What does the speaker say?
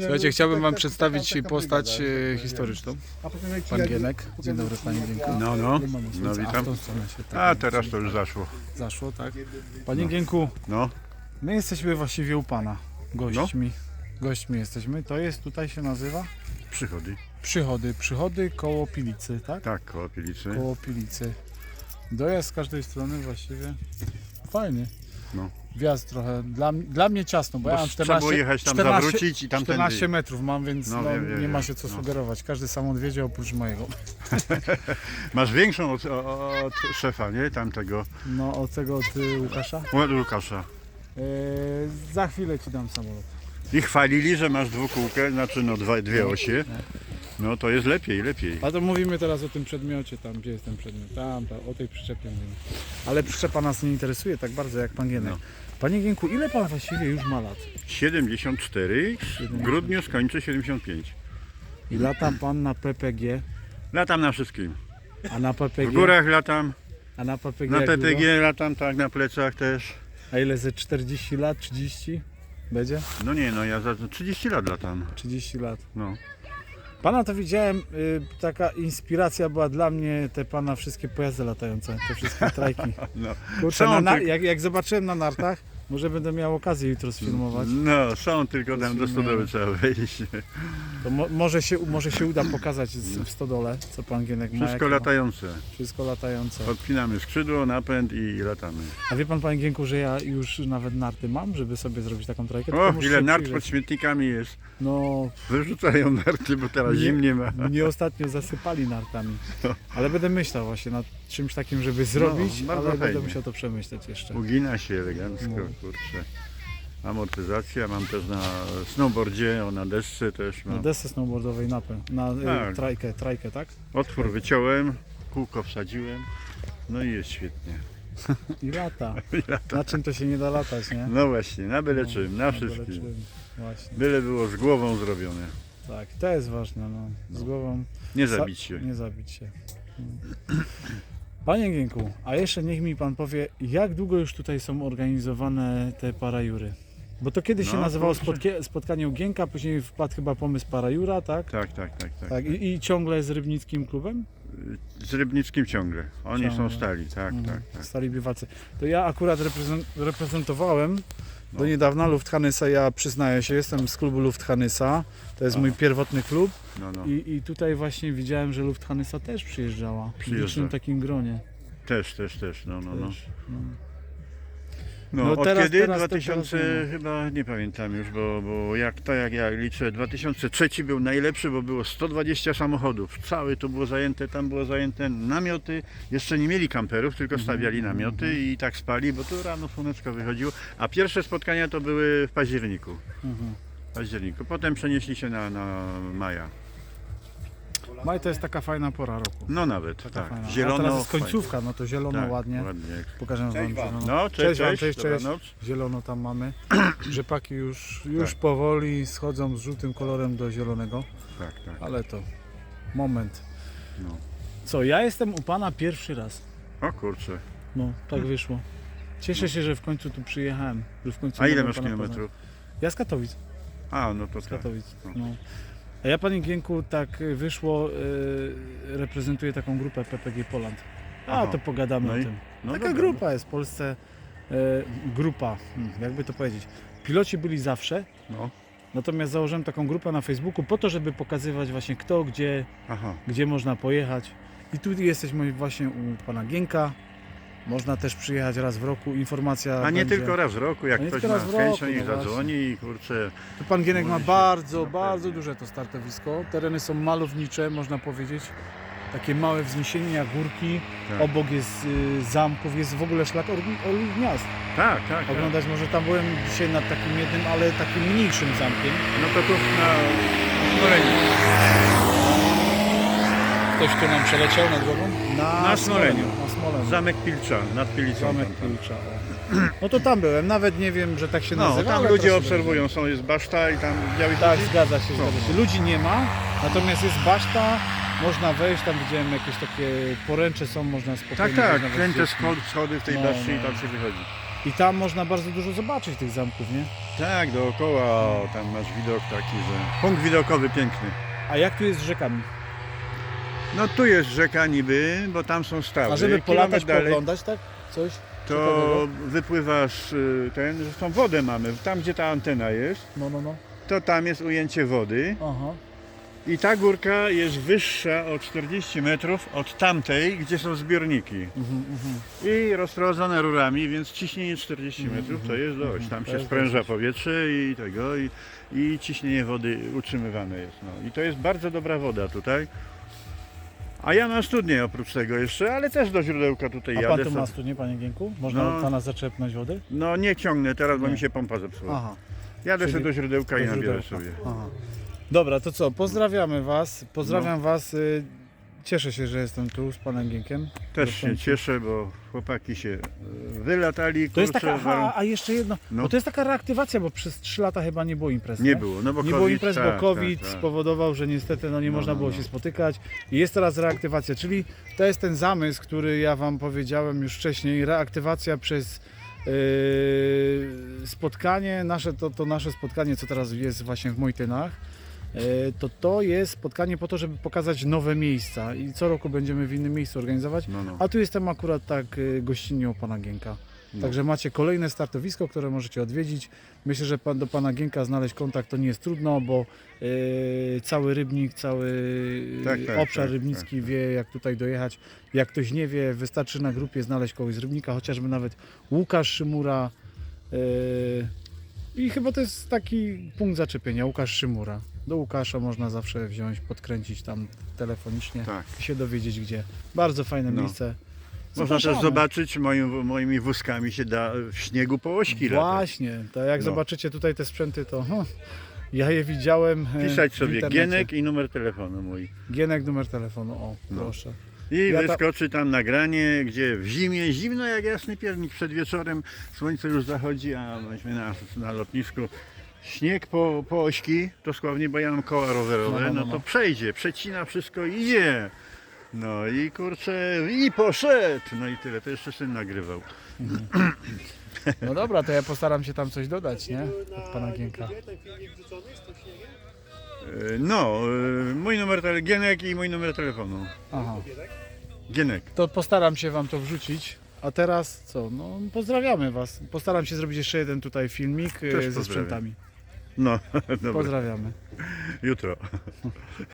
Słuchajcie, chciałbym wam przedstawić postać e, historyczną. Pan Gienek. Dzień dobry panie Gienku. No, no, no ulicę, a w witam. tą stronę się tak A teraz to już zaszło. zaszło, tak? Panie Gienku, No, my jesteśmy właściwie u pana gośćmi. Gośćmi jesteśmy. To jest, tutaj się nazywa przychody. Przychody. Przychody koło Pilicy, tak? Tak, koło Pilicy. Koło Pilicy. Dojazd z każdej strony właściwie fajny. No. Wjazd trochę, dla, dla mnie ciasno, bo, Bo ja mam trzeba 14, było jechać tam 14, zawrócić i tamtędy. 14 metrów mam, więc No, no, wiem, wiem, nie ma się co No. sugerować. Każdy sam odwiedzie oprócz mojego. Masz większą od, od szefa, nie? Tamtego, No od tego od y, Łukasza. od Łukasza. Yy, za chwilę ci dam samolot. I chwalili, że masz dwukółkę, znaczy no dwa, dwie osie. No to jest lepiej, lepiej. A to mówimy teraz o tym przedmiocie, tam gdzie jest ten przedmiot, tam, tam o tej przyczepie mówimy. Ale przyczepa nas nie interesuje tak bardzo jak pan Gienek. No. Panie Gienku, ile pan właściwie już ma lat? 74, w grudniu skończę 75. I lata pan na PPG, Latam na wszystkim. a na PPG, W górach latam, a na PPG, na jak? PPG latam, tak, na plecach też. A ile ze 40 lat, 30? Będzie? No nie, no ja za 30 lat latam. 30 lat. No. Pana to widziałem, y, taka inspiracja była dla mnie te pana wszystkie pojazdy latające, te wszystkie trajki. No, Kurczę, na, jak, jak zobaczyłem na nartach, może będę miał okazję jutro sfilmować. no są tylko tam do stodoły trzeba wejść. To mo, może, się, może się uda pokazać z, w stodole, co pan Gienek ma. Wszystko jakie ma. latające. Wszystko latające. Odpinamy skrzydło, napęd i latamy. A wie pan, panie Gienku, że ja już nawet narty mam, żeby sobie zrobić taką trajkę? Tylko O, muszę ile się nart przyjrzeć. pod śmietnikami jest. No, Wyrzucają narty, bo teraz Nie. zimnie ma. mnie ostatnio zasypali nartami. Ale będę myślał właśnie nad czymś takim, żeby zrobić, No, bardzo ale będę fajnie. musiał to przemyśleć jeszcze. Ugina się elegancko, No. kurczę. Amortyzacja mam też na snowboardzie, o na desce też Na mam. desce snowboardowej na, pe- na y, Tak. trajkę, trajkę, tak? Otwór wyciąłem, kółko wsadziłem. No i jest świetnie. I lata. Na czym to się nie da latać, nie? No właśnie, na byle czym, na wszystkim. byle czym. Właśnie, Byle było z głową zrobione. tak. To jest ważne, no. Z głową Nie Sa- zabić się. Nie zabić się. Panie Gienku, a jeszcze niech mi pan powie, jak długo już tutaj są organizowane te parajury? Bo to kiedyś się No, nazywało kurczę. spotkie, spotkanie później wpadł chyba pomysł parajura, tak? Tak, tak, tak, tak. Tak. I, I ciągle z Rybnickim klubem? Z Rybnickim ciągle. Oni Ciągle. są stali, tak, Mhm. tak, tak. Stali bywacy. To ja akurat reprezent, reprezentowałem do No. niedawna Lufthansa, ja przyznaję się, jestem z klubu Lufthansa, to jest mój pierwotny klub No, no. i, i tutaj właśnie widziałem, że Lufthansa też przyjeżdżała w Przyjeżdża. licznym takim gronie. Też, też, też, no, no, no. Też, no. No, od teraz- kiedy? teraz to 2000 teraz nie ma. chyba nie pamiętam już, bo, bo jak to jak ja liczę, 2003 był najlepszy, bo było 120 samochodów. Cały to było zajęte, tam było zajęte namioty. Jeszcze nie mieli kamperów, tylko Mhm, stawiali namioty i tak spali, bo tu rano słoneczko wychodziło. A pierwsze spotkania to były w październiku. Mhm. W październiku. Potem przenieśli się na, na maja. Maj to jest taka fajna pora roku. No nawet, Taka tak. fajna. Zielono. A teraz jest końcówka, no to zielono Tak, ładnie. ładnie. Pokażę wam zielono. No, cześć, Cześć wam, cześć, cześć, cześć. dobranoc. Zielono tam mamy. Rzepaki już, już Tak. powoli schodzą z żółtym kolorem do zielonego, Tak, tak. ale to moment. No. Co, ja jestem u pana pierwszy raz. O kurczę. No, tak wyszło. Cieszę się, że w końcu tu przyjechałem. Że w końcu A ile mogłem masz pana kilometrów? poznać. Ja z Katowic. A, no to Z tak. Katowic. No. No. A ja panie Gienku tak wyszło, y, reprezentuję taką grupę PPG Poland. A Aha. to pogadamy No o i- tym. No Taka dobra. grupa jest w Polsce. E, grupa, hmm, jakby to powiedzieć. Piloci byli zawsze, No. natomiast założyłem taką grupę na Facebooku po to, żeby pokazywać właśnie kto, gdzie, Aha. gdzie można pojechać. I tu jesteśmy właśnie u pana Gienka. Można też przyjechać raz w roku, informacja A nie będzie. tylko raz w roku, jak A nie ktoś tylko ma raz w chęć, roku, niech no zadzwoni i kurczę. Tu pan Gienek ma się- bardzo, no bardzo pewnie. duże to startowisko. Tereny są malownicze, można powiedzieć. Takie małe wzniesienia, górki. Tak. Obok jest y, zamków, jest w ogóle szlak Orli- Orlich Gniazd. Tak, tak, tak. Oglądać może tam byłem dzisiaj nad takim jednym, ale takim mniejszym zamkiem. No to tu na. Ktoś tu nam przeleciał nad głową? Na. Na Smoleniu. Zamek Pilcza, nad Pilicą. Zamek tam, tam. Pilcza. o. No to tam byłem, nawet nie wiem, że tak się No, nazywa. tam ludzie obserwują, są, jest baszta i tam białych. Tak, ludzi. zgadza się, No. zgadza się. Ludzi nie ma, natomiast jest baszta, można wejść, tam widziałem jakieś takie poręcze są, można spokojnie Tak, tak, kręte schody, schody w tej No, baszcie no. i tam się wychodzi. I tam można bardzo dużo zobaczyć tych zamków, nie? Tak, dookoła tam masz widok taki, że punkt widokowy piękny. A jak tu jest z rzekami? No tu jest rzeka niby, bo tam są stawy. A żeby polatać, Kilometr dalej, pooglądać, tak? Coś? to ciekawego? wypływasz y, ten, zresztą wodę mamy, tam gdzie ta antena jest, No, no, no. to tam jest ujęcie wody Aha. i ta górka jest wyższa o 40 metrów od tamtej, gdzie są zbiorniki. Mhm, mhm. I rozprowadzone rurami, więc ciśnienie 40 Mhm, metrów to jest dość. Tam To się jest spręża powietrze i tego i, i ciśnienie wody utrzymywane jest. No. I to jest bardzo dobra woda tutaj. A ja mam studnię oprócz tego jeszcze, ale też do źródełka tutaj A jadę. pan tu ma studnię, panie Gienku? Można No. pana zaczerpnąć wody? No nie ciągnę teraz, bo Nie. mi się pompa zepsuła. Aha. Jadę Czyli sobie do źródełka i do nabiorę źródełka. sobie. Aha. Dobra, to co? Pozdrawiamy was. Pozdrawiam No. was. y, Cieszę się, że jestem tu z panem Gienkiem. Też się cieszę, bo chłopaki się wylatali. To jest kurczę, taka, aha, a jeszcze jedno, No. bo to jest taka reaktywacja, bo przez 3 lata chyba nie było imprez. Nie było, no bo Nie COVID, było imprez, tak, bo COVID tak, tak. spowodował, że niestety no, nie No, można no, było no. się spotykać. I jest teraz reaktywacja, czyli to jest ten zamysł, który ja Wam powiedziałem już wcześniej. Reaktywacja przez yy, spotkanie, nasze, to, to nasze spotkanie, co teraz jest właśnie w Mojtynach. Yy, To to jest spotkanie po to, żeby pokazać nowe miejsca i co roku będziemy w innym miejscu organizować. No, no. A tu jestem akurat tak y, gościnnie u pana Gienka. No. Także macie kolejne startowisko, które możecie odwiedzić. Myślę, że pan, do pana Gienka znaleźć kontakt to nie jest trudno, bo y, cały rybnik, cały Tak, tak, obszar tak, rybnicki tak, tak. wie, jak tutaj dojechać. Jak ktoś nie wie, wystarczy na grupie znaleźć kogoś z rybnika, chociażby nawet Łukasz Szymura. y, I chyba to jest taki punkt zaczepienia, Łukasz Szymura. Do Łukasza można zawsze wziąć, podkręcić tam telefonicznie Tak. i się dowiedzieć gdzie. Bardzo fajne No. miejsce. Można też zobaczyć, moim, moimi wózkami się da w śniegu po ośki. Właśnie, to jak No. zobaczycie tutaj te sprzęty, to hm, ja je widziałem. e, Pisać sobie internecie. Gienek i numer telefonu mój. Gienek, numer telefonu, o No. proszę. I Ja wyskoczy tam nagranie, gdzie w zimie, zimno jak jasny piernik przed wieczorem, słońce już zachodzi, a myśmy na, na lotnisku śnieg po, po ośki, dosłownie, bo ja mam koła rowerowe, No, no, no, no, no. to przejdzie, przecina wszystko i idzie. No i kurczę, i poszedł. No i tyle, to jeszcze syn nagrywał. No dobra, to ja postaram się tam coś dodać, nie? Od pana Gienka. E, No, e, mój numer telefonu, Gienek i mój numer telefonu. Aha. Gienek. To postaram się wam to wrzucić. A teraz co? No pozdrawiamy was. Postaram się zrobić jeszcze jeden tutaj filmik e, Też ze sprzętami. No, dobra, Pozdrawiamy. jutro.